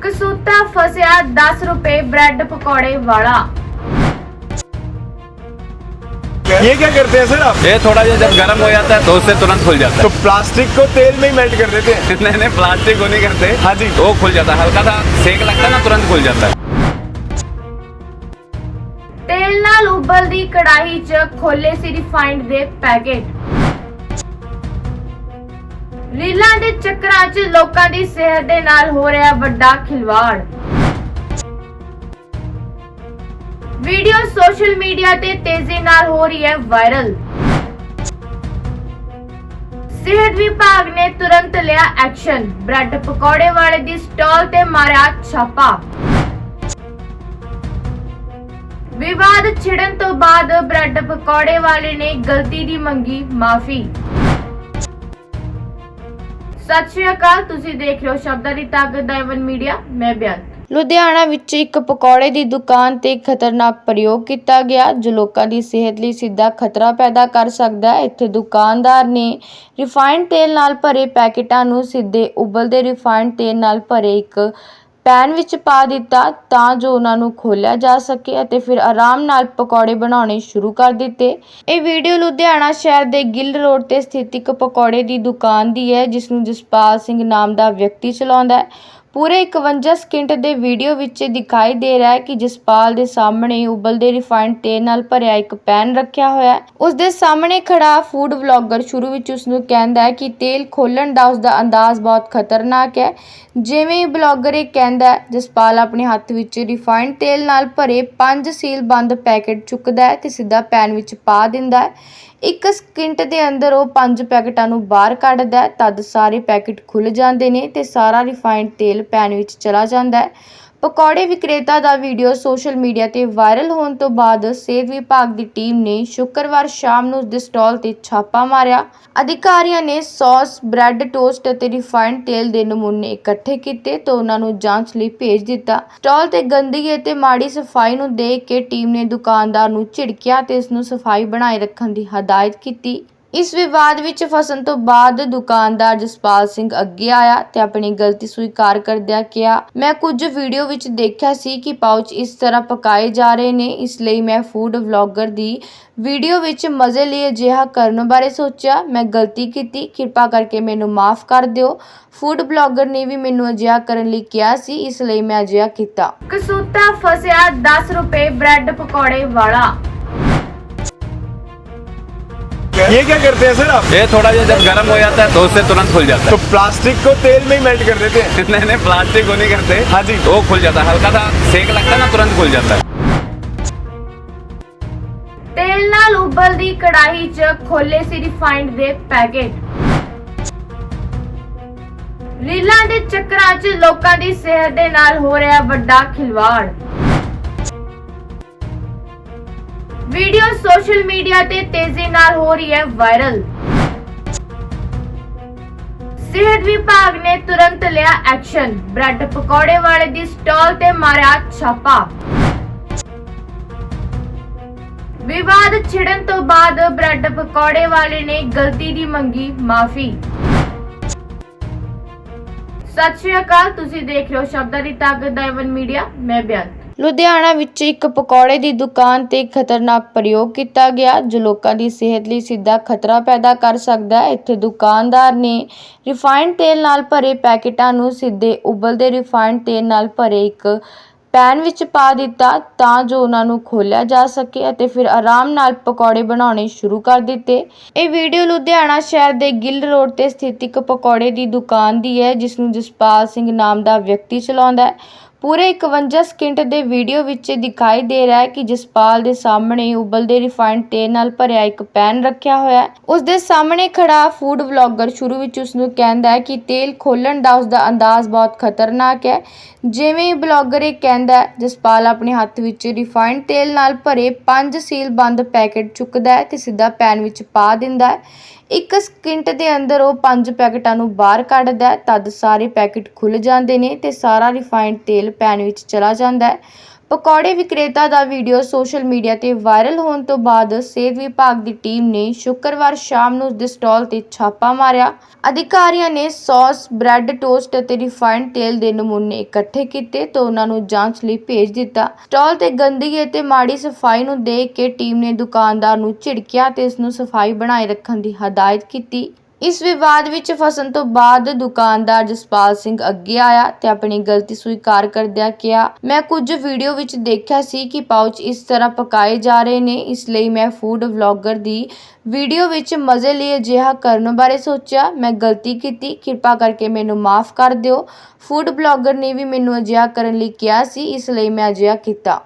ਕਸੂਤਾ ਫਸਿਆ 10 ਰੁਪਏ ਬ੍ਰੈਡ ਪਕੌੜੇ ਵਾਲਾ ये क्या करते हैं सर आप ये थोड़ा जब जब गर्म हो जाता है तो उससे तुरंत खुल जाता तो प्लास्टिक को तेल में ही मेल्ट कर देते हैं है नहीं नहीं प्लास्टिक को नहीं करते हाँ जी। वो खुल जाता है हल्का सा सेक लगता है ना तुरंत खुल जाता है ਤੇਲ ਨਾਲ ਉਬਲਦੀ ਕੜਾਹੀ 'ਚ ਖੋਲੇ ਸੀ ਰਿਫਾਈਨਡ ਦੇ ਪੈਕੇਟ ਰੀਲਾਂ ਦੇ ਚੱਕਰਾਂ 'ਚ ਲੋਕਾਂ ਦੀ ਸਿਹਤ ਦੇ ਨਾਲ ਹੋ ਰਿਹਾ ਵੱਡਾ ਖਿਲਵਾੜ। ਵੀਡੀਓ ਸੋਸ਼ਲ ਮੀਡੀਆ ਤੇ ਤੇਜ਼ੀ ਨਾਲ ਹੋ ਰਹੀ ਹੈ ਵਾਇਰਲ। ਸਿਹਤ ਵਿਭਾਗ ਨੇ ਤੁਰੰਤ ਲਿਆ ਐਕਸ਼ਨ। ਬ੍ਰੈਡ ਪਕੌੜੇ ਵਾਲੇ ਦੀ ਸਟਾਲ ਤੇ ਮਾਰਿਆ ਛਾਪਾ। ਵਿਵਾਦ ਛਿੜਨ ਤੋਂ ਬਾਅਦ ਬ੍ਰੈਡ ਪਕੌੜੇ ਵਾਲੇ ਨੇ ਗਲਤੀ ਦੀ ਮੰਗੀ ਮਾਫੀ। ਸਤਿ ਸ਼੍ਰੀ ਅਕਾਲ, ਤੁਸੀਂ ਦੇਖ ਰਹੇ ਹੋ ਸ਼ਬਦਾਂ ਦੀ ਤਾਕਤ ਦਾ ਏਵਨ ਮੀਡੀਆ, ਮੈਂ ਬਿਆਨ। ਲੁਧਿਆਣਾ ਵਿੱਚ ਇੱਕ ਪਕੌੜੇ ਦੀ ਦੁਕਾਨ ਤੇ ਖਤਰਨਾਕ ਪ੍ਰਯੋਗ ਕੀਤਾ ਗਿਆ, ਜੋ ਲੋਕਾਂ ਦੀ ਸਿਹਤ ਲਈ ਸਿੱਧਾ ਖਤਰਾ ਪੈਦਾ ਕਰ ਸਕਦਾ ਹੈ। ਇੱਥੇ ਦੁਕਾਨਦਾਰ ਨੇ ਰਿਫਾਈਨਡ ਤੇਲ ਨਾਲ ਭਰੇ ਪੈਕੇਟਾਂ ਨੂੰ ਸਿੱਧੇ ਉਬਲਦੇ ਰਿਫਾਈਨਡ ਤੇਲ ਨਾਲ ਭਰੇ ਇੱਕ ਪੈਨ ਵਿੱਚ ਪਾ ਦਿੱਤਾ ਤਾਂ ਜੋ ਉਹਨਾਂ ਨੂੰ ਖੋਲਿਆ ਜਾ ਸਕੇ ਅਤੇ ਫਿਰ ਆਰਾਮ ਨਾਲ ਪਕੌੜੇ ਬਣਾਉਣੇ ਸ਼ੁਰੂ ਕਰ ਦਿੱਤੇ। ਇਹ ਵੀਡੀਓ ਲੁਧਿਆਣਾ ਸ਼ਹਿਰ ਦੇ ਗਿੱਲ ਰੋਡ ਤੇ ਸਥਿਤ ਇੱਕ ਪਕੌੜੇ ਦੀ ਦੁਕਾਨ ਦੀ ਹੈ ਜਿਸ ਨੂੰ ਜਸਪਾਲ ਸਿੰਘ ਨਾਮ ਦਾ ਵਿਅਕਤੀ ਚਲਾਉਂਦਾ ਹੈ। ਪੂਰੇ 51 ਸਕਿੰਟ ਦੇ ਵੀਡੀਓ ਵਿੱਚ ਇਹ ਦਿਖਾਈ ਦੇ ਰਿਹਾ ਹੈ ਕਿ ਜਸਪਾਲ ਦੇ ਸਾਹਮਣੇ ਉਬਲਦੇ ਰਿਫਾਈਨਡ ਤੇਲ ਨਾਲ ਭਰਿਆ ਇੱਕ ਪੈਨ ਰੱਖਿਆ ਹੋਇਆ ਹੈ। ਉਸ ਦੇ ਸਾਹਮਣੇ ਖੜਾ ਫੂਡ ਵਲੌਗਰ ਸ਼ੁਰੂ ਵਿੱਚ ਉਸ ਨੂੰ ਕਹਿੰਦਾ ਹੈ ਕਿ ਤੇਲ ਖੋਲਣ ਦਾ ਉਸ ਦਾ ਅੰਦਾਜ਼ ਬਹੁਤ ਖਤਰਨਾਕ ਹੈ। ਜਿਵੇਂ ਹੀ ਬਲੌਗਰ ਇਹ ਕਹਿੰਦਾ ਹੈ, ਜਸਪਾਲ ਆਪਣੇ ਹੱਥ ਵਿੱਚ ਰਿਫਾਈਨਡ ਤੇਲ ਨਾਲ ਭਰੇ ਪੰਜ ਸੀਲ ਬੰਦ ਪੈਕੇਟ ਚੁੱਕਦਾ ਹੈ ਤੇ ਸਿੱਧਾ ਪੈਨ ਵਿੱਚ ਪਾ ਦਿੰਦਾ ਹੈ। ਇੱਕ ਸਕਿੰਟ ਦੇ ਅੰਦਰ ਉਹ ਪੰਜ ਪੈਕਟਾਂ ਨੂੰ ਬਾਹਰ ਕੱਢਦਾ ਹੈ। ਤਦ ਸਾਰੇ ਪੈਕੇਟ ਖੁੱਲ੍ਹ ਜਾਂਦੇ ਨੇ ਅਤੇ ਸਾਰਾ ਰਿਫਾਈਨਡ ਤੇਲ ਪੈਨ ਵਿੱਚ ਚਲਾ ਜਾਂਦਾ ਹੈ। ਪਕੌੜੇ ਵਿਕਰੇਤਾ ਦਾ ਵੀਡੀਓ ਸੋਸ਼ਲ ਮੀਡੀਆ ਤੇ ਵਾਇਰਲ ਹੋਣ ਤੋਂ ਬਾਅਦ ਸਿਹਤ ਵਿਭਾਗ ਦੀ ਟੀਮ ਨੇ ਸ਼ੁੱਕਰਵਾਰ ਸ਼ਾਮ ਨੂੰ ਉਸ ਦੇ ਸਟਾਲ ਤੇ ਛਾਪਾ ਮਾਰਿਆ। ਅਧਿਕਾਰੀਆਂ ਨੇ ਸੌਸ, ਬ੍ਰੈਡ ਟੋਸਟ ਅਤੇ ਰਿਫਾਈਨਡ ਤੇਲ ਦੇ ਨਮੂਨੇ ਇਕੱਠੇ ਕੀਤੇ ਤੇ ਉਹਨਾਂ ਨੂੰ ਜਾਂਚ ਲਈ ਭੇਜ ਦਿੱਤਾ। ਸਟਾਲ ਤੇ ਗੰਦਗੀ ਅਤੇ ਮਾੜੀ ਸਫ਼ਾਈ ਨੂੰ ਦੇਖ ਕੇ ਟੀਮ ਨੇ ਦੁਕਾਨਦਾਰ ਨੂੰ ਝਿੜਕਿਆ ਤੇ ਇਸ ਨੂੰ ਸਫ਼ਾਈ ਬਣਾਏ ਰੱਖਣ ਦੀ ਹਦਾਇਤ ਕੀਤੀ। ਇਸ ਵਿਵਾਦ ਵਿੱਚ ਫਸਣ ਤੋਂ ਬਾਅਦ ਦੁਕਾਨਦਾਰ ਜਸਪਾਲ ਸਿੰਘ ਅੱਗੇ ਆਇਆ ਤੇ ਆਪਣੀ ਗਲਤੀ ਸਵੀਕਾਰ ਕਰਦਿਆਂ ਕਿਹਾ, ਮੈਂ ਕੁਝ ਵੀਡੀਓ ਵਿੱਚ ਦੇਖਿਆ ਸੀ ਕਿ ਪਾਉਚ ਇਸ ਤਰ੍ਹਾਂ ਪਕਾਏ ਜਾ ਰਹੇ ਨੇ। ਇਸ ਲਈ ਮੈਂ ਫੂਡ ਵਲੌਗਰ ਦੀ ਵੀਡੀਓ ਵਿੱਚ ਮਜ਼ੇ ਲਈ ਅਜਿਹਾ ਕਰਨ ਬਾਰੇ ਸੋਚਿਆ। ਮੈਂ ਗਲਤੀ ਕੀਤੀ। ਕਿਰਪਾ ਕਰਕੇ ਮੈਨੂੰ ਮਾਫ ਕਰ ਦਿਓ। ਫੂਡ ਬਲੌਗਰ ਨੇ ਵੀ ਮੈਨੂੰ ਅਜਿਹਾ ਕਰਨ ਲਈ ਕਿਹਾ ਸੀ, ਇਸ ਲਈ ਮੈਂ ਅਜਿਹਾ ਕੀਤਾ। ਕਸੂਤਾ ਫਸਿਆ 10 ਰੁਪਏ ਬ੍ਰੈਡ ਪਕੌੜੇ ਵਾਲਾ। ये क्या करते हैं सर आप ये थोड़ा जब गर्म हो जाता है तो उससे तुरंत खुल जाता तो प्लास्टिक को तेल में ही मेल्ट कर देते हैं है नहीं नहीं प्लास्टिक को नहीं करते हाँ जी। वो खुल जाता है हल्का सा सेक लगता है ना तुरंत खुल जाता है ਤੇਲ ਨਾਲ ਉਬਲਦੀ ਕੜਾਹੀ 'ਚ ਖੋਲੇ ਸੀ ਰਿਫਾਈਨਡ ਦੇ ਪੈਕੇਟ ਰੀਲਾਂ ਦੇ ਚੱਕਰਾਂ 'ਚ ਲੋਕਾਂ ਦੀ ਸਿਹਤ ਦੇ ਨਾਲ ਹੋ ਰਿਹਾ ਵੱਡਾ ਖਿਲਵਾੜ ਵੀਡੀਓ ਸੋਸ਼ਲ ਮੀਡੀਆ ਤੇ ਤੇਜ਼ੀ ਨਾਲ ਹੋ ਰਹੀ ਹੈ ਵਾਇਰਲ। ਸਿਹਤ ਵਿਭਾਗ ਨੇ ਤੁਰੰਤ ਲਿਆ ਐਕਸ਼ਨ। ਬ੍ਰੈਡ ਪਕੌੜੇ ਵਾਲੇ ਦੀ ਸਟਾਲ ਤੇ ਮਾਰਿਆ ਛਾਪਾ। ਵਿਵਾਦ ਛਿੜਨ ਤੋਂ ਬਾਅਦ ਬ੍ਰੈਡ ਪਕੌੜੇ ਵਾਲੇ ਨੇ ਗਲਤੀ ਦੀ ਮੰਗੀ ਮਾਫੀ। ਸਤਿ ਸ਼੍ਰੀ ਅਕਾਲ, ਤੁਸੀਂ ਦੇਖ ਰਹੇ ਹੋ ਸ਼ਬਦਾਂ ਦੀ ਤਾਕਤ ਦਾ ਏਵਨ ਮੀਡੀਆ, ਮੈਂ ਬਿਆਨ। ਲੁਧਿਆਣਾ ਵਿੱਚ ਇੱਕ ਪਕੌੜੇ ਦੀ ਦੁਕਾਨ ਤੇ ਖਤਰਨਾਕ ਪ੍ਰਯੋਗ ਕੀਤਾ ਗਿਆ, ਜੋ ਲੋਕਾਂ ਦੀ ਸਿਹਤ ਲਈ ਸਿੱਧਾ ਖਤਰਾ ਪੈਦਾ ਕਰ ਸਕਦਾ ਹੈ। ਇੱਥੇ ਦੁਕਾਨਦਾਰ ਨੇ ਰਿਫਾਈਨਡ ਤੇਲ ਨਾਲ ਭਰੇ ਪੈਕੇਟਾਂ ਨੂੰ ਸਿੱਧੇ ਉਬਲਦੇ ਰਿਫਾਈਨਡ ਤੇਲ ਨਾਲ ਭਰੇ ਇੱਕ ਪੈਨ ਵਿੱਚ ਪਾ ਦਿੱਤਾ ਤਾਂ ਜੋ ਉਹਨਾਂ ਨੂੰ ਖੋਲ੍ਹਿਆ ਜਾ ਸਕੇ ਅਤੇ ਫਿਰ ਆਰਾਮ ਨਾਲ ਪਕੌੜੇ ਬਣਾਉਣੇ ਸ਼ੁਰੂ ਕਰ ਦਿੱਤੇ। ਇਹ ਵੀਡੀਓ ਲੁਧਿਆਣਾ ਸ਼ਹਿਰ ਦੇ ਗਿੱਲ ਰੋਡ ਤੇ ਸਥਿਤ ਇੱਕ ਪਕੌੜੇ ਦੀ ਦੁਕਾਨ ਦੀ ਹੈ, ਜਿਸ ਨੂੰ ਜਸਪਾਲ ਸਿੰਘ ਨਾਮ ਦਾ ਵਿਅਕਤੀ ਚਲਾਉਂਦਾ ਹੈ। ਪੂਰੇ 51 ਸਕਿੰਟ ਦੇ ਵੀਡੀਓ ਵਿੱਚ ਇਹ ਦਿਖਾਈ ਦੇ ਰਿਹਾ ਹੈ ਕਿ ਜਸਪਾਲ ਦੇ ਸਾਹਮਣੇ ਉਬਲਦੇ ਰਿਫਾਈਨਡ ਤੇਲ ਨਾਲ ਭਰਿਆ ਇੱਕ ਪੈਨ ਰੱਖਿਆ ਹੋਇਆ ਹੈ। ਉਸ ਦੇ ਸਾਹਮਣੇ ਖੜਾ ਫੂਡ ਵਲੌਗਰ ਸ਼ੁਰੂ ਵਿੱਚ ਉਸ ਨੂੰ ਕਹਿੰਦਾ ਹੈ ਕਿ ਤੇਲ ਖੋਲਣ ਦਾ ਉਸ ਦਾ ਅੰਦਾਜ਼ ਬਹੁਤ ਖਤਰਨਾਕ ਹੈ। ਜਿਵੇਂ ਹੀ ਬਲੌਗਰ ਇਹ ਕਹਿੰਦਾ ਜਸਪਾਲ ਆਪਣੇ ਹੱਥ ਵਿੱਚ ਰਿਫਾਈਨਡ ਤੇਲ ਨਾਲ ਭਰੇ ਪੰਜ ਸੀਲ ਬੰਦ ਪੈਕੇਟ ਚੁੱਕਦਾ ਹੈ ਤੇ ਸਿੱਧਾ ਪੈਨ ਵਿੱਚ ਪਾ ਦਿੰਦਾ ਹੈ। ਇੱਕ ਸਕਿੰਟ ਦੇ ਅੰਦਰ ਉਹ ਪੰਜ ਪੈਕਟਾਂ ਨੂੰ ਬਾਹਰ ਕੱਢਦਾ ਤਦ ਸਾਰੇ ਪੈਕੇਟ ਖੁੱਲ ਜਾਂਦੇ ਨੇ ਤੇ ਸਾਰਾ ਰਿਫਾਈਨਡ ਤੇਲ ਪੈਨ ਵਿੱਚ ਚਲਾ ਜਾਂਦਾ ਹੈ। ਪਕੌੜੇ ਵਿਕਰੇਤਾ ਦਾ ਵੀਡੀਓ ਸੋਸ਼ਲ ਮੀਡੀਆ ਤੇ ਵਾਇਰਲ ਹੋਣ ਤੋਂ ਬਾਅਦ ਸਿਹਤ ਵਿਭਾਗ ਦੀ ਟੀਮ ਨੇ ਸ਼ੁੱਕਰਵਾਰ ਸ਼ਾਮ ਨੂੰ ਉਸ ਦੇ ਸਟਾਲ ਤੇ ਛਾਪਾ ਮਾਰਿਆ। ਅਧਿਕਾਰੀਆਂ ਨੇ ਸੌਸ, ਬ੍ਰੈਡ ਟੋਸਟ ਅਤੇ ਰਿਫਾਈਨਡ ਤੇਲ ਦੇ ਨਮੂਨੇ ਇਕੱਠੇ ਕੀਤੇ ਤੇ ਉਹਨਾਂ ਨੂੰ ਜਾਂਚ ਲਈ ਭੇਜ ਦਿੱਤਾ। ਸਟਾਲ ਤੇ ਗੰਦਗੀ ਅਤੇ ਮਾੜੀ ਸਫ਼ਾਈ ਨੂੰ ਦੇਖ ਕੇ ਟੀਮ ਨੇ ਦੁਕਾਨਦਾਰ ਨੂੰ ਝਿੜਕਿਆ ਤੇ ਇਸ ਨੂੰ ਸਫ਼ਾਈ ਬਣਾਏ ਰੱਖਣ ਦੀ ਹਦਾਇਤ ਕੀਤੀ। ਇਸ ਵਿਵਾਦ ਵਿੱਚ ਫਸਣ ਤੋਂ ਬਾਅਦ ਦੁਕਾਨਦਾਰ ਜਸਪਾਲ ਸਿੰਘ ਅੱਗੇ ਆਇਆ ਤੇ ਆਪਣੀ ਗਲਤੀ ਸਵੀਕਾਰ ਕਰਦਿਆਂ ਕਿਹਾ, ਮੈਂ ਕੁਝ ਵੀਡੀਓ ਵਿੱਚ ਦੇਖਿਆ ਸੀ ਕਿ ਪਾਉਚ ਇਸ ਤਰ੍ਹਾਂ ਪਕਾਏ ਜਾ ਰਹੇ ਨੇ, ਇਸ ਲਈ ਮੈਂ ਫੂਡ ਵਲੌਗਰ ਦੀ ਵੀਡੀਓ ਵਿੱਚ ਮਜ਼ੇ ਲਈ ਅਜਿਹਾ ਕਰਨ ਬਾਰੇ ਸੋਚਿਆ। ਮੈਂ ਗਲਤੀ ਕੀਤੀ, ਕਿਰਪਾ ਕਰਕੇ ਮੈਨੂੰ ਮਾਫ ਕਰ ਦਿਓ। ਫੂਡ ਬਲੌਗਰ ਨੇ ਵੀ ਮੈਨੂੰ ਅਜਿਹਾ ਕਰਨ ਲਈ ਕਿਹਾ ਸੀ, ਇਸ ਲਈ ਮੈਂ ਅਜਿਹਾ ਕੀਤਾ।